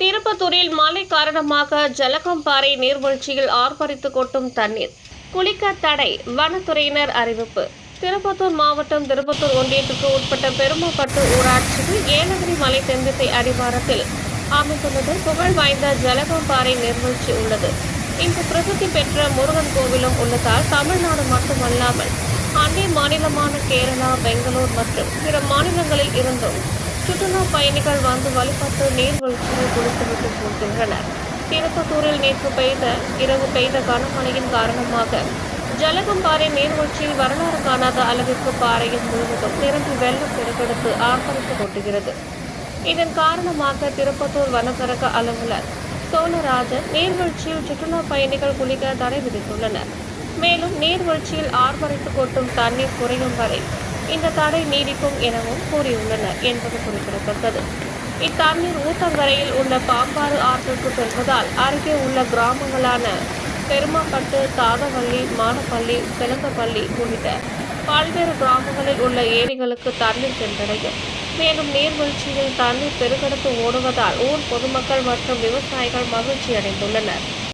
திருப்பத்தூரில் மழை காரணமாக ஜலகம்பாறை நீர்வீழ்ச்சியில் ஆர்ப்பரித்து கொட்டும் தண்ணீர் குளிக்க தடை வனத்துறையினர் அறிவிப்பு. திருப்பத்தூர் மாவட்டம் திருப்பத்தூர் ஒன்றியத்துக்கு உட்பட்ட பெருமப்பட்டு ஊராட்சியில் ஏலகிரி மலை தென்திசை அடிவாரத்தில் அமைந்துள்ளது. புகழ் வாய்ந்த ஜலகம்பாறை நீர்வீழ்ச்சி உள்ளது. இங்கு பிரசித்தி பெற்ற முருகன் கோவிலும் உள்ளதால் தமிழ்நாடு மட்டுமல்லாமல் அண்டை மாநிலமான கேரளா பெங்களூர் மற்றும் பிற மாநிலங்களில் இருந்தும் சுற்றுலா பயணிகள் வந்து வழிபட்டு நீர்வீழ்ச்சியில் குளித்துவிட்டு போகின்றனர். திருப்பத்தூரில் நேற்று பெய்த இரவு பெய்த கனமழையின் காரணமாக ஜலகம்பாறை நீர்வீழ்ச்சியில் வரலாறு காணாத அளவிற்கு பாறையில் முழுவதும் நிரம்பி வெள்ளம் பெருக்கெடுத்து ஆர்ப்பரித்து கொட்டுகிறது இதன் காரணமாக திருப்பத்தூர் வனப்பரக அலுவலர் சோழராஜன் நீர்வீழ்ச்சியில் சுற்றுலா பயணிகள் குளிக்க தடை விதித்துள்ளனர். மேலும் நீர்வீழ்ச்சியில் ஆர்ப்பரித்து கொட்டும் தண்ணீர் குறையும் வரை இந்த தடை நீடிக்கும் எனவும் கூறியுள்ளனர் என்பது குறிப்பிடத்தக்கது. இத்தண்ணீர் ஊத்தங்கரையில் உள்ள பாம்பாறு ஆற்றிற்கு செல்வதால் அருகே உள்ள கிராமங்களான பெருமாப்பட்டு தாதவள்ளி மானப்பள்ளி செலந்தப்பள்ளி உள்ளிட்ட பல்வேறு கிராமங்களில் உள்ள ஏரிகளுக்கு தண்ணீர் சென்றடையும். மேலும் நீர்வீழ்ச்சியில் தண்ணீர் பெருகெடுத்து ஓடுவதால் ஊர் பொதுமக்கள் மற்றும் விவசாயிகள் மகிழ்ச்சி அடைந்துள்ளனர்